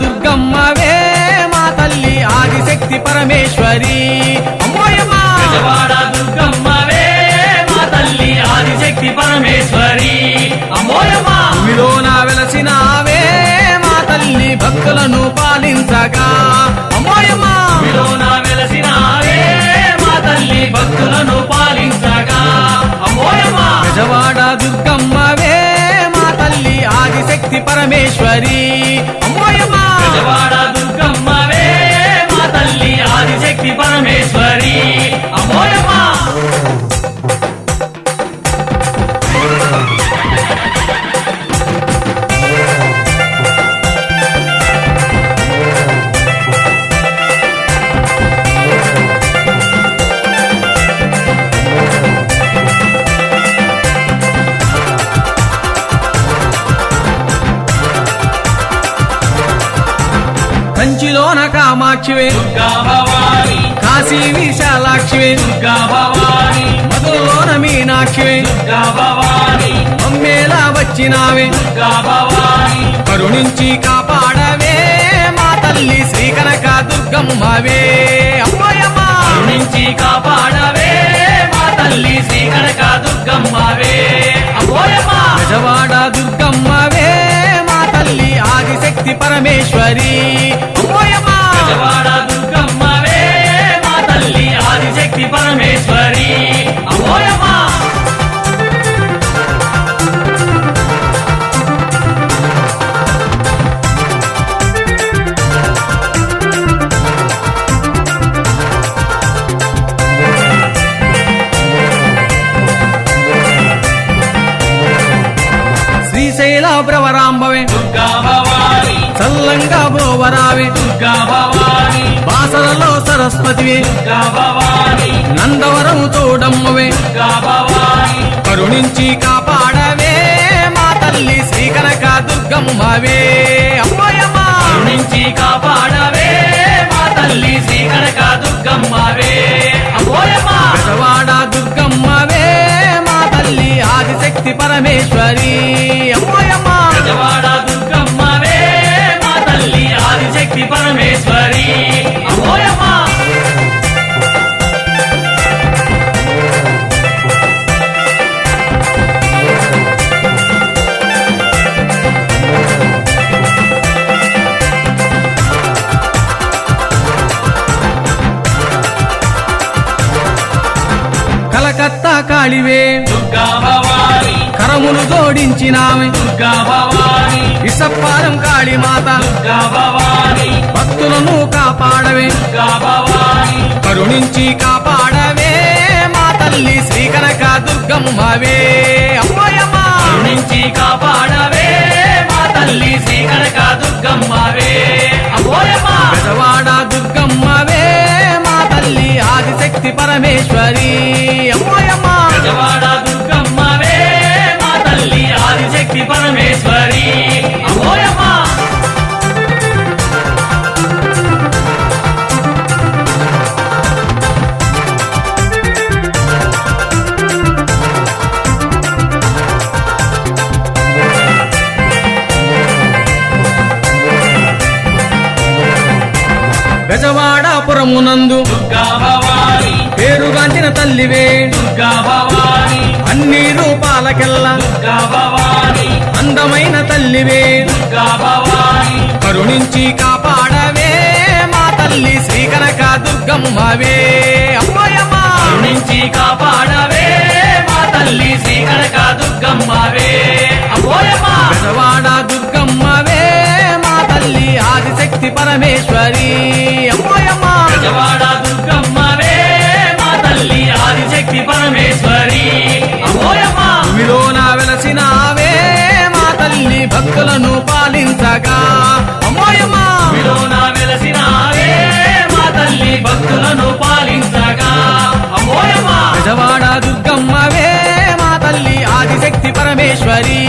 దుర్గమ్మవే మా తల్లి ఆదిశక్తి పరమేశ్వరి. దుర్గమ్మవే మా తల్లి ఆదిశక్తి పరమేశ్వరి. భూమిలోన వెలసినావే మా తల్లి భక్తులను పాలించగా. వెలసినావే మా తల్లి భక్తులను పాలించగా. అమోయమా గజవాడ దుర్గమ్మవే మా తల్లి ఆదిశక్తి పరమేశ్వరి. కంచిలోన కామాక్షివే. కాశీ విశాలాక్షివే. మధురలోన మీనాక్షివే. అమ్మేలా వచ్చినావే. కరుణించి కాపాడవే. మా తల్లి శ్రీకనక దుర్గమ్మవే అమ్మోయమ్మా! నుంచి కాపాడవే. ఆదిశక్తి పరమేశ్వరి. దుర్గమ్మవే మా తల్లి ఆదిశక్తి పరమేశ్వరి. దుర్గా భవాని. బాసలలో సరస్వతివే. నందవరం తోడమ్మవే. కరుణించి కాపాడవే. మా తల్లి శ్రీకనక దుర్గమ్మవే. అమ్మోయమ్మా. నుంచి కాపాడవే. మా తల్లి శ్రీ కనక దుర్గమ్మవే గజవాడ దుర్గమ్మవే. మా తల్లి ఆదిశక్తి పరమేశ్వరి. కలకత్తా కాళివే. కరములు జోడించినామే. విసప్పారం కాళీమాత. భక్తులను కాపాడవే. కరుణించి కాపాడవే. మా తల్లి శ్రీకనక దుర్గమ్మవే అమ్మోయమ్మా. కాపాడవే. మా తల్లి శ్రీ కనక దుర్గమ్మవే గజవాడ దుర్గమ్మవే మా తల్లి ఆదిశక్తి పరమేశ్వరి. భవాని పేరుగాంచిన తల్లివే. అన్ని రూపాలకెల్లా అందమైన తల్లివే. కరుణించి కాపాడవే మా తల్లి శ్రీకనక దుర్గమ్మవే అమ్మోయమ్మా. కాపాడవే మా తల్లి శ్రీ కనక దుర్గమ్మవే గజవాడ దుర్గమ్మవే మా తల్లి ఆదిశక్తి పరమేశ్వరి. అమ్మోయమ్మా ಮಹಾಂತೇಶ್ವರಿ